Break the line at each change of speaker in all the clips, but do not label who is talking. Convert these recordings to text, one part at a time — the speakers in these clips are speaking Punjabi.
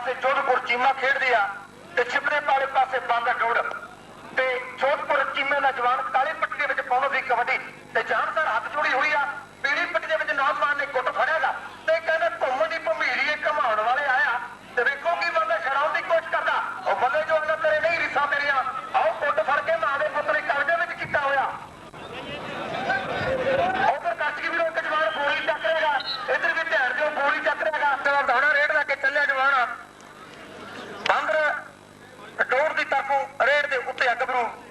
ਪਾਸੇ ਜੋਧਪੁਰ ਚੀਮਾ ਖੇਡਦੇ ਆ ਤੇ ਛਿਪਰੇ ਵਾਲੇ ਪਾਸੇ ਬੰਦ ਡੋੜ। ਤੇ ਜੋਧਪੁਰ ਚੀਮੇ ਦਾ ਜਵਾਨ ਕਾਲੇ ਪੱਟੀ ਦੇ ਵਿੱਚ ਪਾਉਣ ਦੀ ਕਬੱਡੀ। ਤੇ ਜਾਨਸਰ ਹੱਥ ਜੋੜੀ ਹੋਈ ਆ। Guevara.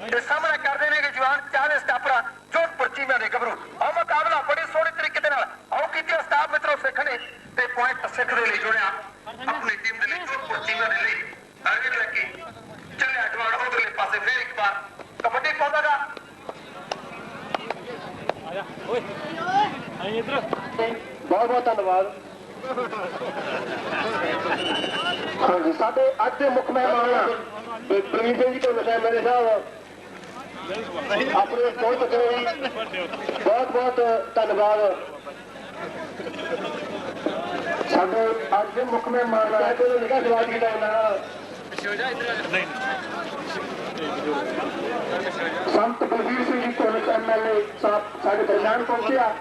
ਤੇ ਸਾਹਮਣਾ ਕਰਦੇ ਨੇ ਕਿ ਜਵਾਨ ਚਾਲੇ ਸਟਾਪਰਾ ਜੋਧਪੁਰ ਚੀਮਾ ਦੇ ਗੱਭਰੂ ਉਹ ਮੁਕਾਬਲਾ ਬੜੀ ਸੋਹਣੇ ਤਰੀਕੇ ਦੇ ਨਾਲ ਆਓ ਕੀਤੇ ਸਟਾਪ ਮਿੱਤਰੋ ਸਿੱਖਣੇ ਤੇ ਪੁਆਇੰਟ ਸਿੱਖ ਦੇ ਲਈ ਜੁੜਿਆ ਆਪਣੀ ਟੀਮ ਦੇ ਲਈ ਜੋਧਪੁਰ ਚੀਮਾ ਦੇ ਲਈ। ਅਗਲੇ ਲੱਗੇ ਚੱਲਿਆ ਜਵਾਨ ਉਧਰਲੇ ਪਾਸੇ ਫੇਰ ਇੱਕ ਵਾਰ। ਕਬੱਡੀ ਪਾਉਂਦਾਗਾ
ਬਹੁਤ ਬਹੁਤ ਧੰਨਵਾਦ। ਹਾਂਜੀ, ਸਾਡੇ ਅੱਜ ਦੇ ਮੁੱਖ ਮਹਿਮਾਨ ਤੇ ਸਿੰਘ ਜੀ ਤੋਂ ਵਿਸ਼ਾ ਮੇਰੇ ਸਾਹਿਬ। ਆਪਣੇ ਪਹੁੰਚ ਚੁੱਕੇ ਜੀ ਬਹੁਤ ਬਹੁਤ ਧੰਨਵਾਦ। ਸਾਡੇ ਅੱਜ ਦੇ ਮੁੱਖ ਮਹਿਮਾਨ ਆ ਕੋਈ ਨਿਕਾ ਸਵਾਲ ਕੀਤਾ ਹੁੰਦਾ ਸੰਤ ਬਲਵੀਰ ਸਿੰਘ ਜੀ ਕੋਲ ਐਮਐਲਏ ਸਾਹਿਬ ਸਾਡੇ ਦਰਮਿਆਨ ਪਹੁੰਚਿਆ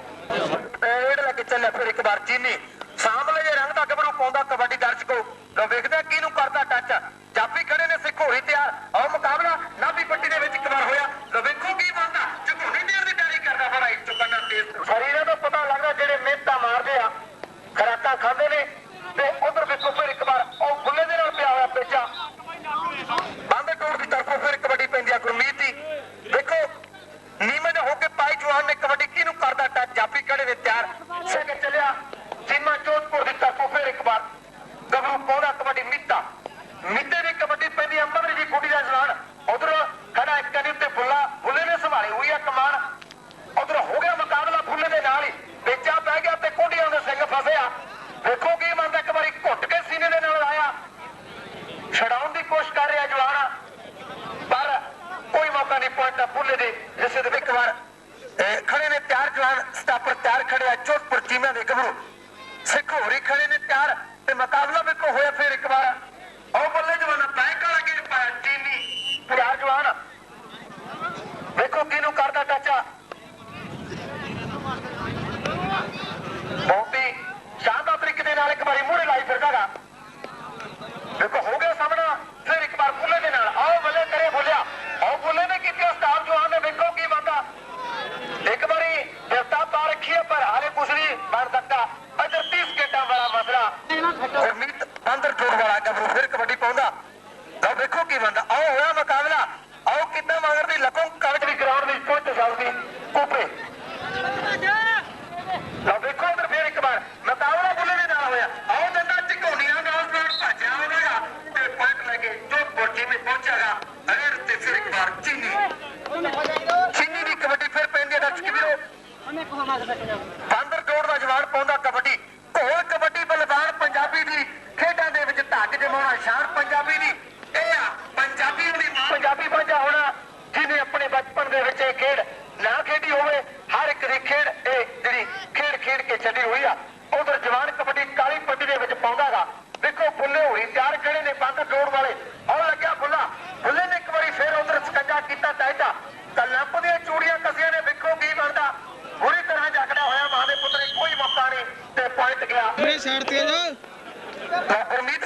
ਰੇਡ ਲੈ ਚੱਲਿਆ ਫਿਰ ਇੱਕ ਵਾਰ ਚੀਨੀ। ਸਾਹਮਣੇ ਜੇ ਰੰਗ ਦਾ ਗੱਭਰੂ ਪਾਉਂਦਾ ਕਬੱਡੀ ਦਰਸ਼ਕੋ। ਲੋ ਵੇਖਦੇ ਕਿਹਨੂੰ ਕਰਦਾ ਟੱਚ ਜਾਪੀ ਖੜੇ ਨੇ ਸਿੱਖ ਹੋਰੀ ਖੜੇ ਨੇ ਤਿਆਰ ਸਿੰਘ ਚੱਲਿਆ। ਸੀਮਾ ਜੋਧਪੁਰ ਦੀ ਤਰਫੋਂ ਫਿਰ ਇੱਕ ਵਾਰ। ਗੱਭਰੂ ਪਾਉਂਦਾ ਕਬੱਡੀ ਮਿੱਤਾ ਮਿੱਤੇ ਦੀ ਕਬੱਡੀ ਪੈਂਦੀ ਅੰਮ੍ਰਿਤ ਜੀ ਕੁੜੀ ਦਾ ਜਵਾਨ ਉਧਰ ਖੜਾ ਇੱਕ ਕਨੀ ਉੱਤੇ ਬੁੱਲਾ ਬੁੱਲੇ ਨੇ ਸੰਭਾਲੀ ਹੋਈ ਆ ਕਮਾਨ ਉਧਰ ਹੋ ਗਿਆ ਮੁਕਾਬਲਾ ਬੁੱਲੇ ਦੇ ਨਾਲ ਹੀ ਵੇਚਾ ਪੈ ਗਿਆ ਤੇ ਕੋਡੀਆਂ ਦੇ ਸਿੰਘ ਫਸਿਆ ਵੇਖੋ ਕੀ ਮੰਨਦਾ ਇੱਕ ਵਾਰੀ ਘੁੱਟ ਕੇ ਸੀਨੇ ਦੇ ਨਾਲ ਆਇਆ ਛਡਾਉਣ ਦੀ ਕੋਸ਼ਿਸ਼ ਕਰ ਰਿਹਾ ਜਵਾਨ ਪਰ ਕੋਈ ਮੌਕਾ ਨਹੀਂ ਪੁਆਇੰਟ ਬੁੱਲੇ ਦੇ ਜਿਸੇ ਦੇ ਇੱਕ ਵਾਰ ਅਹ, ਖੜੇ ਨੇ ਤਿਆਰ ਜਵਾਨ ਤਿਆਰ ਖੜੇ ਆ ਚੋਟਪੁਰ ਚੀਮਿਆਂ ਦੇ ਗੱਭਰੂ। ਸਿੱਖ ਹੋਰੀ ਖੜੇ ਨੇ ਤਿਆਰ ਤੇ ਮੁਕਾਬਲਾ ਵੀ ਹੋਇਆ ਫੇਰ ਇੱਕ ਵਾਰ। ਉਹ ਬੱਲੇ ਜਵਾਨਾ, ਬੈਂਕ ਵਾਲਾ ਗੇੜ ਪਾਇਆ, ਚੀਨੀ। ਤਿਆਰ ਜਵਾਨ ਵੇਖੋ ਕਿਹਨੂੰ ਕਰਦਾ ਟੱਚਾ ਬਹੁਤ ਹੀ ਸ਼ਾਨਦਾਰ ਤਰੀਕੇ ਦੇ ਨਾਲ ਇੱਕ ਵਾਰੀ ਮੂਹਰੇ ਲਾਈ ਫਿਰਦਾਗਾ ਦੇਖੋ ਹੋ ਗਿਆ ਸਾਹਮਣਾ ਫਿਰ ਇੱਕ ਵਾਰ ਬੁੱਲੇ ਦੇ ਨਾਲ ਆਓ ਬੱਲੇ ਕਰੇ ਬੋਲਿਆ ਆਓ ਬੁੱਲੇ ਨੇ ਕੀਤੀ ਸਟਾਫ ਜਵਾਨ ਨੇ ਵੇਖੋ ਕੀ ਬੰਦਾ ਇੱਕ ਵਾਰੀ ਦਿਸਤਾ ਪਾ ਰੱਖੀ ਹੈ ਪਰ ਹਾਲੇ ਕੁਛ ਨਹੀਂ ਬਣ ਸਕਦਾ ਇੱਧਰ 30 ਸਕੇਟਾਂ ਵਾਲਾ ਮਸਲਾ ਗੁਰਮੀਤ ਅੰਦਰ ਜੋੜ ਵਾਲਾ ਗੱਭਰੂ ਫਿਰ ਕਬੱਡੀ ਪਾਉਂਦਾ। ਲਓ ਵੇਖੋ ਕੀ ਬੰਦਾ ਆਓ ਹੋਇਆ ਮੁਕਾਬਲਾ। ਆਓ ਕਿੱਦਾਂ ਮਗਰ ਦੀ ਲਕੋਂ ਕਵਚ ਗਰਾਊਂਡ ਦੀ ਕੋਈ ਤਸਾਉਦੀ ਕੋਪੇ। ਲਓ ਵੇਖੋ ਉਧਰ ਫੇਰ ਇੱਕ ਵਾਰ। ਮੁਕਾਬਲਾ ਬੁੱਲੇ ਦੇ ਨਾਲ ਹੋਇਆ। ਆਓ ਦੰਦਾ ਝਕੋਣੀਆਂ ਦਾ ਨਾਲ ਭੱਜਿਆ ਹੋਵੇਗਾ ਤੇ ਪੁਆਇੰਟ ਲੈ ਕੇ ਜੋ ਬੋਟੀ ਵਿੱਚ ਪਹੁੰਚੇਗਾ, ਅਗਰ ਤੇ ਫਿਰ ਇੱਕ ਵਾਰ ਚੀਨੀ। ਚੀਨੀ ਦੀ ਕਬੱਡੀ ਫਿਰ ਪੈਂਦੀ ਹੈ ਦਰਸ਼ਕ ਵੀਰੋ। ਬਾਂਦਰ ਜੋੜ ਦਾ ਜਵਾਨ ਪਾਉਂਦਾ ਕਬੱਡੀ ਘੋਲ ਕਬੱਡੀ ਬਲਵਾਨ ਪੰਜਾਬੀ ਦੀ ਖੇਡਾਂ ਦੇ ਜਮਾਉਣਾ ਸ਼ਾਨ ਪੰਜਾਬੀ ਦੀ ਇਹ ਆ ਪੰਜਾਬੀਆਂ ਦੀ ਮਾਂ। ਪੰਜਾਬੀ ਬਾਝਾ ਹੋਣਾ ਜਿਹਨੇ ਆਪਣੇ ਬਚਪਨ ਦੇ ਵਿੱਚ ਇਹ ਖੇਡ ਨਾ ਖੇਡੀ ਹੋਵੇ ਹਰ ਇੱਕ ਦੀ ਖੇਡ ਇਹ ਜਿਹੜੀ ਖੇਡ ਖੇਡ ਕੇ ਚੱਲੀ ਹੋਈ ਆ। ਉਧਰ ਜਵਾਨ ਕਬੱਡੀ ਕਾਲੀ ਪੱਟੀ ਦੇ ਵਿੱਚ ਪਾਉਂਦਾਗਾ ਦੇਖੋ ਬੁੱਲੇ ਹੋਈ ਤਿਆਰ ਖੜੇ ਨੇ ਬੰਦ ਜੋੜ ਵਾਲੇ। ਆਉ ਲੱਗਿਆ ਬੁੱਲਾ ਬੁੱਲੇ ਨੇ ਇੱਕ ਵਾਰੀ ਫੇਰ ਉਧਰ ਸਕੰਜਾ ਕੀਤਾ ਟਾਈਟਾ। ਤਾਂ ਲੱਪ ਦੀਆਂ ਚੂੜੀਆਂ ਕਸੀਆਂ ਨੇ ਵੇਖੋ ਕੀ ਬਣਦਾ। ਬੁਰੀ ਤਰ੍ਹਾਂ ਜਕੜਿਆ ਹੋਇਆ ਮਾਂ ਦੇ ਪੁੱਤ ਨੇ ਕੋਈ ਮੌਕਾ ਨਹੀਂ ਤੇ ਪੁਆਇੰਟ ਗਿਆ।
ਮੇਰੇ ਸਾਈਡ ਤੇ ਆ ਜਾ।
ਗੁਰਮੀਤ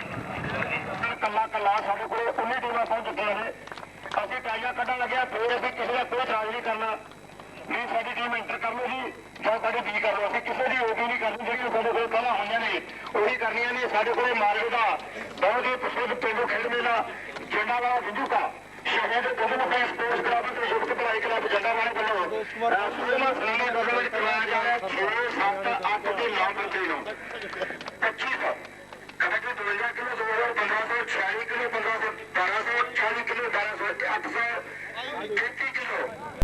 ਕੱਲਾ ਕੱਲਾ ਸਾਡੇ ਕੋਲ 19 ਟੀਮਾਂ ਪਹੁੰਚ ਚੁੱਕੀਆਂ ਨੇ। ਅਸੀਂ ਟਾਈਆਂ ਕੱਢਣ ਲੱਗਿਆ ਫੇਰ ਅਸੀਂ ਕਿਸੇ ਦਾ ਕੋਈ ਇਤਰਾਜ਼ ਨਹੀਂ ਕਰਨਾ। ਵੀ ਸਾਡੀ ਟੀਮ ਇੰਟਰ ਕਰ ਲਓ ਜਾਂ ਸਾਡੀ ਬੀ ਕਰ ਲਓ ਅਸੀਂ ਕਿਸੇ ਦੀ ਓਪੀ ਨਹੀਂ ਕਰਨੀ, ਜਿਹੜੀਆਂ ਸਾਡੇ ਕੋਲ ਪਹਿਲਾਂ ਹੋਈਆਂ ਨੇ। ਉਹੀ ਕਰਨੀਆਂ ਨੇ। ਸਾਡੇ ਕੋਲੇ ਮਾਲਵੇ ਦਾ ਬਹੁਤ ਹੀ ਪ੍ਰਸਿੱਧ ਪੇਂਡੂ ਖੇਡ ਮੇਲਾ, ਜੰਡਾ ਵਾਲਾ ਵਿੰਜੂਕਾ ਸ਼ਹਿਰ ਦੇ ਕੋਲ ਮੁਖੀ ਸਪੋਰਟਸ ਕਲੱਬ ਤੇ ਯੁਵਕ ਭਲਾਈ ਕਲੱਬ ਜੰਡਾ ਵਾਲੇ ਵੱਲੋਂ। ਸੂਰਮਾ ਸਲਾਮਾ ਟੂਰਨਾਮੈਂਟ ਕਰਵਾਇਆ ਜਾ ਰਿਹਾ। 6 7